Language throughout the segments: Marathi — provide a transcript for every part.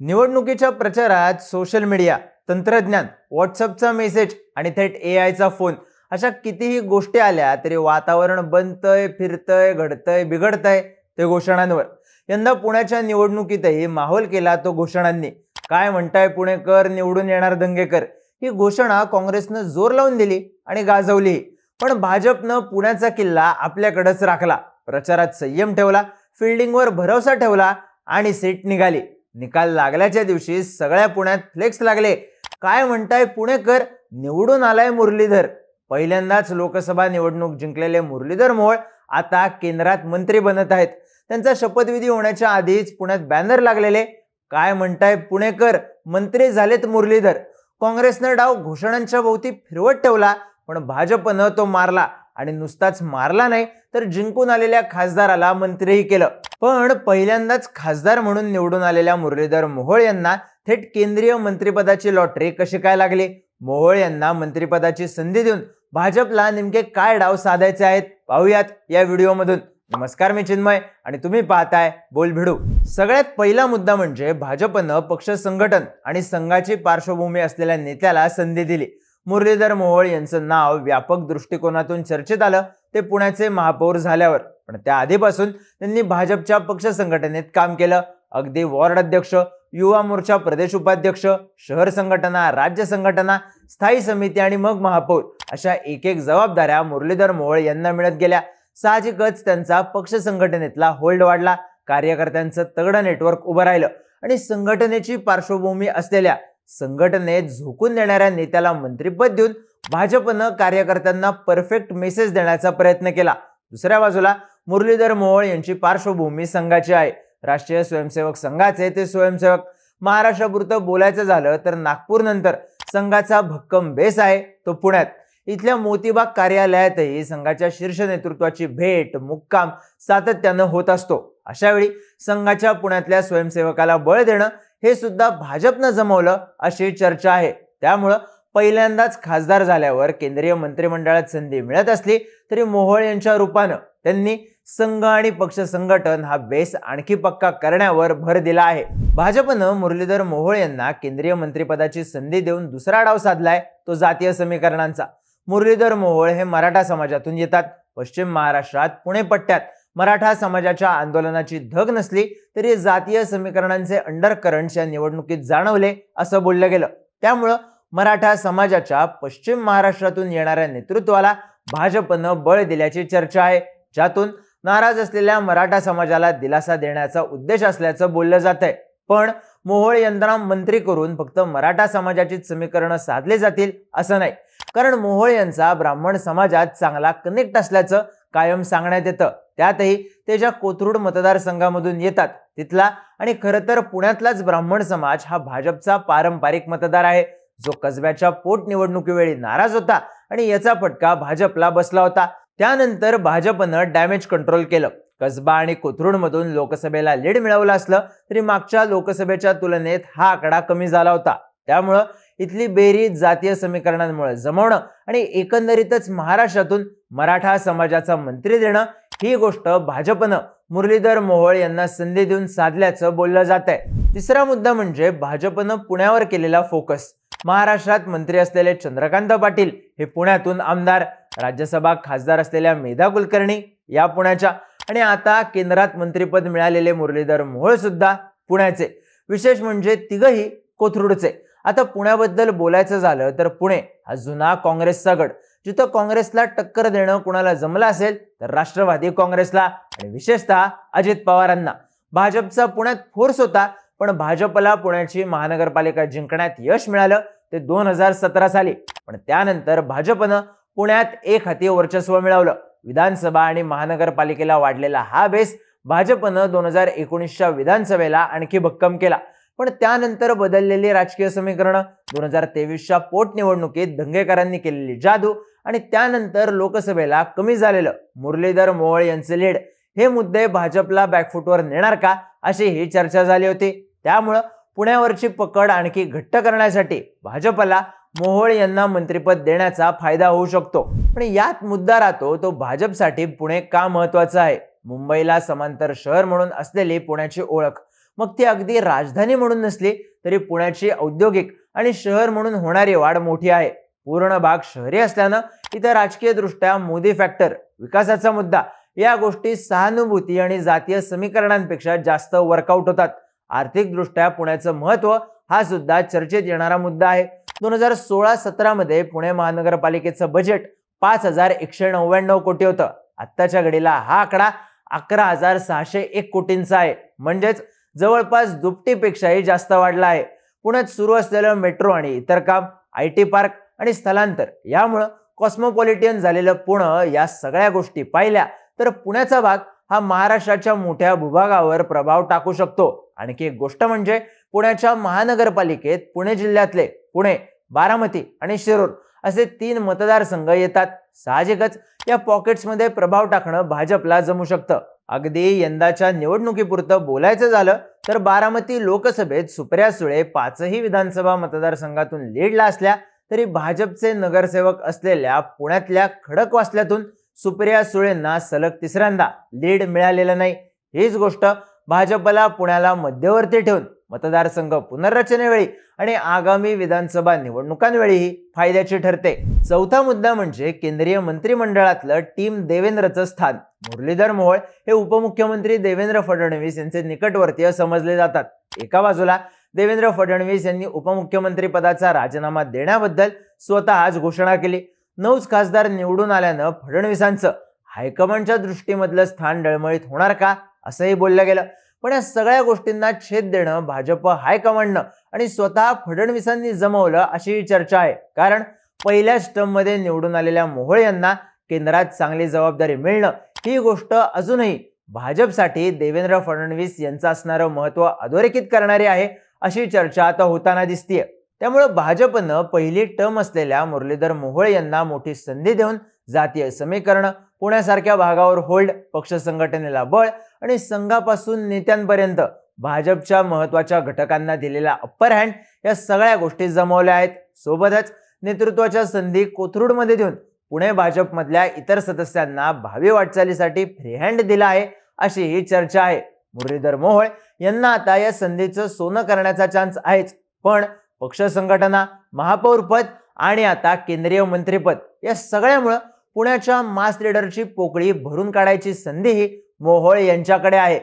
निवडणुकीच्या प्रचारात सोशल मीडिया तंत्रज्ञान व्हॉट्सअपचा मेसेज आणि थेट ए आयचा फोन अशा कितीही गोष्टी आल्या तरी वातावरण बनतंय फिरतंय घडतंय बिघडतंय ते घोषणांवर. यंदा पुण्याच्या निवडणुकीतही माहोल केला तो घोषणांनी. काय म्हणताय पुणेकर? निवडून येणार दंगेकर. ही घोषणा काँग्रेसनं जोर लावून दिली आणि गाजवलीही पण भाजपनं पुण्याचा किल्ला आपल्याकडेच राखला. प्रचारात संयम ठेवला फिल्डिंगवर भरोसा ठेवला आणि सीट निघाली. निकाल लागल्याच्या दिवशी सगळ्या पुण्यात फ्लेक्स लागले. काय म्हणताय पुणेकर? निवडून आलाय मुरलीधर. पहिल्यांदाच लोकसभा निवडणूक जिंकलेले मुरलीधर मोहोळ आता केंद्रात मंत्री बनत आहेत. त्यांचा शपथविधी होण्याच्या आधीच पुण्यात बॅनर लागलेले. काय म्हणताय पुणेकर? मंत्री झालेत मुरलीधर. काँग्रेसनं डाव घोषणांच्या भोवती फिरवत ठेवला पण भाजपनं तो मारला. आणि नुसताच मारला नाही तर जिंकून आलेल्या खासदाराला मंत्रीही केलं. पण पहिल्यांदाच खासदार म्हणून निवडून आलेल्या मुरलीधर मोहोळ यांना थेट केंद्रीय मंत्रिपदाची लॉटरी कशी काय लागली? मोहोळ यांना मंत्रिपदाची संधी देऊन भाजपला नेमके काय डाव साधायचे आहेत? पाहूयात या व्हिडिओमधून. नमस्कार मी चिन्मय आणि तुम्ही पाहताय बोल भिडू सगळ्यात पहिला मुद्दा म्हणजे भाजपनं पक्ष संघटन आणि संघाची पार्श्वभूमी असलेल्या नेत्याला संधी दिली. मुरलीधर मोहोळ यांचं नाव व्यापक दृष्टिकोनातून चर्चेत आलं ते पुण्याचे महापौर झाल्यावर. पण त्या आधीपासून त्यांनी भाजपच्या पक्ष संघटनेत काम केलं. अगदी वॉर्ड अध्यक्ष युवा मोर्चा प्रदेश उपाध्यक्ष शहर संघटना राज्य संघटना स्थायी समिती आणि मग महापौर अशा एक एक जबाबदाऱ्या मुरलीधर मोहोळ यांना मिळत गेल्या. साहजिकच त्यांचा पक्ष संघटनेतला होल्ड वाढला. कार्यकर्त्यांचं तगडं नेटवर्क उभं राहिलं आणि संघटनेची पार्श्वभूमी असलेल्या संघटनेत झोकून देणाऱ्या नेत्याला मंत्रिपद देऊन भाजपनं कार्यकर्त्यांना परफेक्ट मेसेज देण्याचा प्रयत्न केला. दुसऱ्या बाजूला मुरलीधर मोहोळ यांची पार्श्वभूमी संघाची आहे. राष्ट्रीय स्वयंसेवक संघाचे ते स्वयंसेवक. महाराष्ट्रापुरतं बोलायचं झालं तर नागपूर नंतर संघाचा भक्कम बेस आहे तो पुण्यात. इथल्या मोतीबाग कार्यालयातही संघाच्या शीर्ष नेतृत्वाची भेट मुक्काम सातत्यानं होत असतो. अशावेळी संघाच्या पुण्यातल्या स्वयंसेवकाला बळ देणं हे सुद्धा भाजपनं जमवलं अशी चर्चा आहे. त्यामुळं पहिल्यांदाच खासदार झाल्यावर केंद्रीय मंत्रिमंडळात संधी मिळत असली तरी मोहोळ यांच्या रूपानं त्यांनी संघ आणि पक्ष संघटन हा बेस आणखी पक्का करण्यावर भर दिला आहे. भाजपनं मुरलीधर मोहोळ यांना केंद्रीय मंत्रिपदाची संधी देऊन दुसरा डाव साधलाय तो जातीय समीकरणांचा. मुरलीधर मोहोळ हे मराठा समाजातून येतात. पश्चिम महाराष्ट्रात पुणे पट्ट्यात. मराठा समाजाच्या आंदोलनाची धग नसली तरी जातीय समीकरणांचे अंडर करंट्स या निवडणुकीत जाणवले असं बोललं गेलं. त्यामुळं मराठा समाजाच्या पश्चिम महाराष्ट्रातून येणाऱ्या नेतृत्वाला भाजपनं बळ दिल्याची चर्चा आहे. ज्यातून नाराज असलेल्या मराठा समाजाला दिलासा देण्याचा उद्देश असल्याचं बोललं जात आहे पण मोहोळ यंत्रणा मंत्री करून फक्त मराठा समाजाचीच समीकरणं साधले जातील असं नाही. कारण मोहोळ यांचा ब्राह्मण समाजात चांगला कनेक्ट असल्याचं कायम सांगण्यात येतं. त्यातही ते ज्या कोथरूड मतदारसंघामधून येतात तिथला आणि खरं तर पुण्यातलाच ब्राह्मण समाज हा भाजपचा पारंपरिक मतदार आहे. जो कसब्याच्या पोटनिवडणुकीवेळी नाराज होता आणि याचा फटका भाजपला बसला होता. त्यानंतर भाजपनं डॅमेज कंट्रोल केलं. कसबा आणि कोथरूडमधून लोकसभेला लीड मिळवलं असलं तरी मागच्या लोकसभेच्या तुलनेत हा आकडा कमी झाला होता. त्यामुळं इथली बेरीज जातीय समीकरणांमुळे जमवणं आणि एकंदरीतच महाराष्ट्रातून मराठा समाजाचा मंत्री देणं ही गोष्ट भाजपनं मुरलीधर मोहोळ यांना संधी देऊन साधल्याचं बोललं जात आहे तिसरा मुद्दा म्हणजे भाजपनं पुण्यावर केलेला फोकस. महाराष्ट्रात मंत्री असलेले चंद्रकांत पाटील हे पुण्यातून आमदार राज्यसभा खासदार असलेल्या मेधा कुलकर्णी या पुण्याच्या आणि आता केंद्रात मंत्रीपद मिळालेले मुरलीधर मोहोळ सुद्धा पुण्याचे. विशेष म्हणजे तिघही कोथरूडचे. आता पुण्याबद्दल बोलायचं झालं तर पुणे हा जुना काँग्रेसचा गड. जिथं काँग्रेसला टक्कर देणं कुणाला जमलं असेल तर राष्ट्रवादी काँग्रेसला आणि विशेषतः अजित पवारांना. भाजपचा पुण्यात फोर्स होता पण भाजपला पुण्याची महानगरपालिका जिंकण्यात यश मिळालं ते दोन हजार सतरा साली. पण त्यानंतर भाजपनं पुण्यात एक हाती वर्चस्व मिळवलं. विधानसभा आणि महानगरपालिकेला वाढलेला हा बेस भाजपनं दोन हजार एकोणीसच्या विधानसभेला आणखी भक्कम केला. पण त्यानंतर बदललेली राजकीय समीकरणं दोन हजार तेवीसच्या पोटनिवडणुकीत दंगेकरांनी केलेली जादू आणि त्यानंतर लोकसभेला कमी झालेलं मुरलीधर मोहोळ यांचे लीड. हे मुद्दे भाजपला बॅकफुटवर नेणार का अशी ही चर्चा झाली होती. त्यामुळं पुण्यावरची पकड आणखी घट्ट करण्यासाठी भाजपला मोहोळ यांना मंत्रिपद देण्याचा फायदा होऊ शकतो. पण यात मुद्दा राहतो तो भाजपसाठी पुणे का महत्वाचं आहे? मुंबईला समांतर शहर म्हणून असलेली पुण्याची ओळख. मग ती अगदी राजधानी म्हणून नसली तरी पुण्याची औद्योगिक आणि शहर म्हणून होणारी वाढ मोठी आहे. पूर्ण भाग शहरी असल्यानं इथं राजकीयदृष्ट्या मोदी फॅक्टर विकासाचा मुद्दा या गोष्टी सहानुभूती आणि जातीय समीकरणांपेक्षा जास्त वर्कआउट होतात. आर्थिकदृष्ट्या पुण्याचं महत्त्व हा सुद्धा चर्चेत येणारा मुद्दा आहे. दोन हजार सोळा सतरामध्ये पुणे महानगरपालिकेचं बजेट पाच हजार एकशे नव्याण्णव कोटी होतं. आत्ताच्या घडीला हा आकडा अकरा हजार सहाशे एक कोटींचा आहे. म्हणजेच जवळपास दुपटीपेक्षाही जास्त वाढला आहे. पुण्यात सुरू असलेलं मेट्रो आणि इतर काम आय टी पार्क आणि स्थलांतर यामुळं कॉस्मोपॉलिटियन झालेलं पुणे या सगळ्या गोष्टी पाहिल्या तर पुण्याचा भाग हा महाराष्ट्राच्या मोठ्या भूभागावर प्रभाव टाकू शकतो. आणखी एक गोष्ट म्हणजे पुण्याच्या महानगरपालिकेत पुणे जिल्ह्यातले पुणे बारामती आणि शिरूर असे तीन मतदारसंघ येतात. साहजिकच या पॉकेट्समध्ये प्रभाव टाकणं भाजपला जमू शकतं. अगदी यंदाच्या निवडणुकीपुरतं बोलायचं झालं तर बारामती लोकसभेत सुप्रिया सुळे पाचही विधानसभा मतदारसंघातून लीडला असल्या तरी भाजपचे नगरसेवक असलेल्या पुण्यातल्या खडकवासल्यातून सुप्रिया सुळेंना सलग तिसऱ्यांदा लीड मिळालेलं नाही. हीच गोष्ट भाजपला पुण्याला मध्यवर्ती ठेवून मतदारसंघ पुनर्रचनेवेळी आणि आगामी विधानसभा निवडणुकांवेळीही फायद्याची ठरते. चौथा मुद्दा म्हणजे केंद्रीय मंत्रिमंडळातलं टीम देवेंद्रचं स्थान. मुरलीधर मोहोळ हे उपमुख्यमंत्री देवेंद्र फडणवीस यांचे निकटवर्तीय समजले जातात. एका बाजूला देवेंद्र फडणवीस यांनी उपमुख्यमंत्री पदाचा राजीनामा देण्याबद्दल स्वतः आज घोषणा केली. नऊच खासदार निवडून आल्यानं फडणवीसांचं हायकमांडच्या दृष्टीमधलं स्थान डळमळीत होणार का? असंही बोललं गेलं. पण या सगळ्या गोष्टींना छेद देणं भाजप हायकमांडनं आणि स्वतः फडणवीसांनी जमवलं अशी चर्चा आहे. कारण पहिल्याच टर्ममध्ये निवडून आलेल्या मोहोळ यांना केंद्रात चांगली जबाबदारी मिळणं ही गोष्ट अजूनही भाजपसाठी देवेंद्र फडणवीस यांचं असणारं महत्त्व अधोरेखित करणारी आहे अशी चर्चा आता होताना दिसतीये. त्यामुळं भाजपनं पहिली टर्म असलेल्या मुरलीधर मोहोळ यांना मोठी संधी देऊन जातीय समीकरण पुण्यासारख्या भागावर होल्ड पक्ष संघटनेला बळ आणि संघापासून नेत्यांपर्यंत भाजपच्या महत्त्वाच्या घटकांना दिलेला अप्पर हँड या सगळ्या गोष्टी जमवल्या आहेत. सोबतच नेतृत्वाच्या संधी कोथरूडमध्ये देऊन पुणे भाजपमधल्या इतर सदस्यांना भावी वाटचालीसाठी फ्री हँड दिला आहे अशी ही चर्चा आहे. मुरलीधर मोहोळ यांना आता या संधीचं सोनं करण्याचा चान्स आहेच. पण पक्ष संघटना महापौरपद आणि आता केंद्रीय मंत्रीपद या सगळ्यामुळं पुण्याच्या मास लीडरची पोकळी भरून काढायची संधीही मोहोळ यांच्याकडे आहे.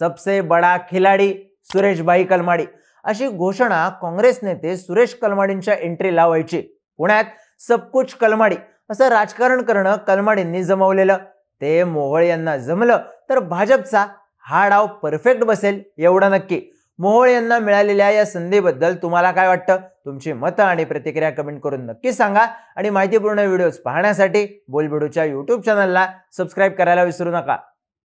सबसे बडा खिलाडी सुरेशभाई कलमाडी. अशी घोषणा काँग्रेस नेते सुरेश कलमाडींच्या एंट्रीला व्हायची पुण्यात सबकुच कलमाडी. असं राजकारण करणं कलमाडींनी जमवलेलं. ते मोहोळ यांना जमलं तर भाजपचा हा डाव परफेक्ट बसेल एवढं नक्की. मोहोळ यांना मिळालेल्या या संधीबद्दल तुम्हाला काय वाटतं? तुमची मतं आणि प्रतिक्रिया कमेंट करून नक्की सांगा. आणि माहितीपूर्ण व्हिडिओज पाहण्यासाठी बोलबिडूच्या यूट्यूब चॅनलला सबस्क्राईब करायला विसरू नका.